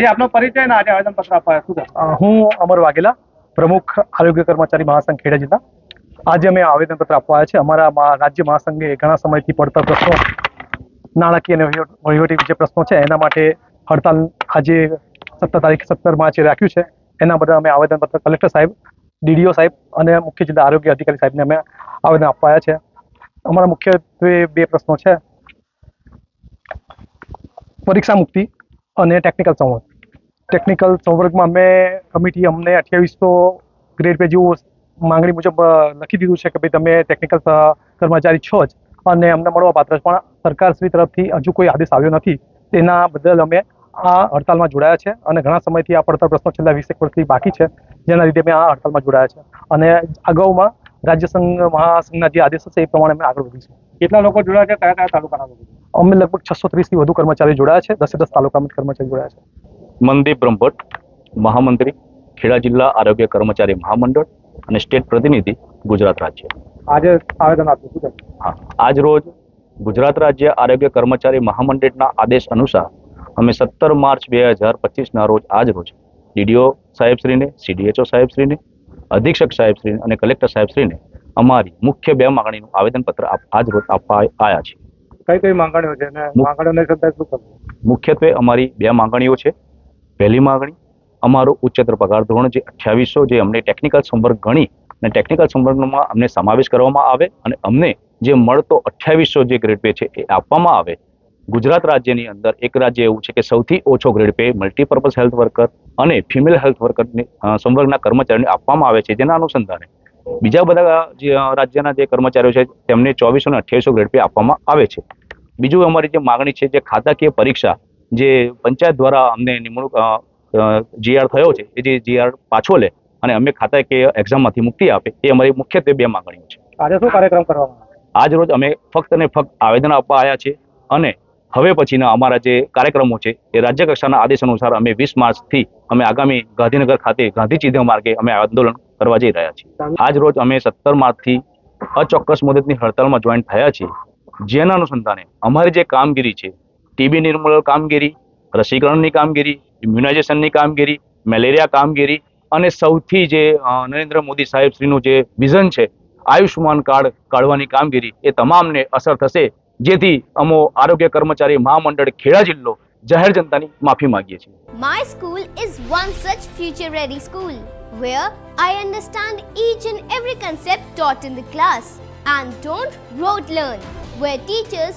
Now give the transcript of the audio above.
જે, આપનો પરિચય અને આજે આવેદન પત્ર આપવા હું અમર વાઘેલા, પ્રમુખ આરોગ્ય કર્મચારી મહાસંઘ ખેડા જિલ્લા. આજે અમે આવેદનપત્ર આપવા છે અમારા રાજ્ય મહાસંઘે ઘણા સમયથી પડતા પ્રશ્નો, નાણાકીય અને વહીવટી જે પ્રશ્નો છે. એના માટે હડતાલ આજે સત્તર તારીખ સત્તર માર્ચે રાખ્યું છે. એના બદલ અમે આવેદનપત્ર કલેક્ટર સાહેબ, ડીડીઓ સાહેબ અને મુખ્ય જિલ્લા આરોગ્ય અધિકારી સાહેબને અમે આવેદન આપવા છે. અમારા મુખ્યત્વે બે પ્રશ્નો છે. પરીક્ષા મુક્તિ અને ટેકનિકલ સંવર્ગ ટેકનિકલ સંવર્ગમાં અમે કમિટી અમને અઠ્યાવીસો ગ્રેડ પે જેવું માંગણી મુજબ લખી દીધું છે કે ભાઈ તમે ટેકનિકલ કર્મચારી છો જ. અને અમને મળવા પાત્ર પણ સરકારશ્રી તરફથી હજુ કોઈ આદેશ આવ્યો નથી. તેના બદલ અમે આ હડતાલમાં જોડાયા છે અને ઘણા સમયથી આ પડતર પ્રશ્નો છેલ્લા વીસેક વર્ષથી બાકી છે. જેના લીધે અમે આ હડતાલમાં જોડાયા છે. અને અગાઉમાં રાજ્ય સંઘ મહાસંઘના જે આદેશ હશે એ પ્રમાણે અમે આગળ વધીશું કેટલા લોકો જોડાયા છે? કયા કયા તાલુકાના લોકો? અમે લગભગ છસો ત્રીસથી વધુ કર્મચારીઓ જોડાયા છે. દસે દસ તાલુકામાં કર્મચારી જોડાયા છે. મનદીપ બ્રહ્મભટ્ટ મહામંત્રી ખેડા જિલ્લા આરોગ્ય કર્મચારી મહામંડળ અને સ્ટેટ પ્રતિનિધિ ગુજરાત રાજ્ય. આજે આવેદન આપ્યું હા આજ રોજ ગુજરાત રાજ્ય આરોગ્ય કર્મચારી મહામંડળના આદેશ અનુસાર અમે સત્તર માર્ચ બે હજાર પચીસના રોજ આજ રોજ ડીડીઓ સાહેબશ્રીને સીડીએચઓ સાહેબશ્રીને અધિક્ષક સાહેબશ્રીને અને કલેક્ટર સાહેબશ્રીને અમારી મુખ્ય બે માગણીનું આવેદનપત્ર આજ રોજ આપવા આવ્યા છે કઈ કઈ માંગણીઓ છે મુખ્યત્વે અમારી બે માંગણીઓ છે. પહેલી માંગણી, અમારો ઉચ્ચતર પગાર ધોરણ જે અઠ્યાવીસો જે અમને ટેકનિકલ સંવર્ગ ગણી અને ટેકનિકલ સંવર્ગમાં અમને સમાવેશ કરવામાં આવે અને અમને જે મળતો અઠ્યાવીસો જે ગ્રેડ પે છે એ આપવામાં આવે. ગુજરાત રાજ્યની અંદર એક રાજ્ય એવું છે કે સૌથી ઓછો grade pay multipurpose health worker અને ફિમેલ હેલ્થ વર્કરને સંવર્ગના કર્મચારીઓને આપવામાં આવે છે જેના અનુસંધાને. બીજા બધા જે રાજ્યના જે કર્મચારીઓ છે તેમને ચોવીસો અને અઠ્યાવીસો ગ્રેડ પે આપવામાં આવે છે. બીજું અમારી જે માગણી છે જે ખાતાકીય પરીક્ષા જે પંચાયત દ્વારા અમને નિમણૂક જીઆર થયો છે એ જે જીઆર પાછો લે અને અમે ખાતા કે એક્ઝામમાંથી મુક્તિ આપે એ અમારી મુખ્યત્વે બે માંગણીઓ છે. આજે શું કાર્યક્રમ કરવામાં આજ રોજ અમે ફક્ત અને ફક્ત આવેદન આપવા આવ્યા છે અને હવે પછીના અમારા જે કાર્યક્રમો છે એ રાજ્ય કક્ષાના આદેશ અનુસાર અમે વીસ માર્ચથી અમે આગામી ગાંધીનગર ખાતે ગાંધી ચિહ્ન માર્ગે અમે આંદોલન કરવા જઈ રહ્યા છીએ. આજ રોજ અમે સત્તર માર્ચથી અચોક્કસ મુદતની હડતાલમાં જોઈન થયા છીએ. જેના અનુસંધાને અમારી જે કામગીરી છે ટીબી નિર્મૂલન કામગીરી રસીકરણની કામગીરી ઇમ્યુનાઇઝેશનની કામગીરી મેલેરિયા કામગીરી અને સૌથી જે નરેન્દ્ર મોદી સાહેબ શ્રીનું જે વિઝન છે આયુષ્માન કાર્ડ કાઢવાની કામગીરી એ તમામને અસર થશે. જેથી અમો આરોગ્ય કર્મચારી મહામંડળ ખેડા જિલ્લો જાહેર જનતાની માફી માંગીએ છીએ. My school is one such future ready school where I understand each and every concept taught in the class. And don't rote learn, where teachers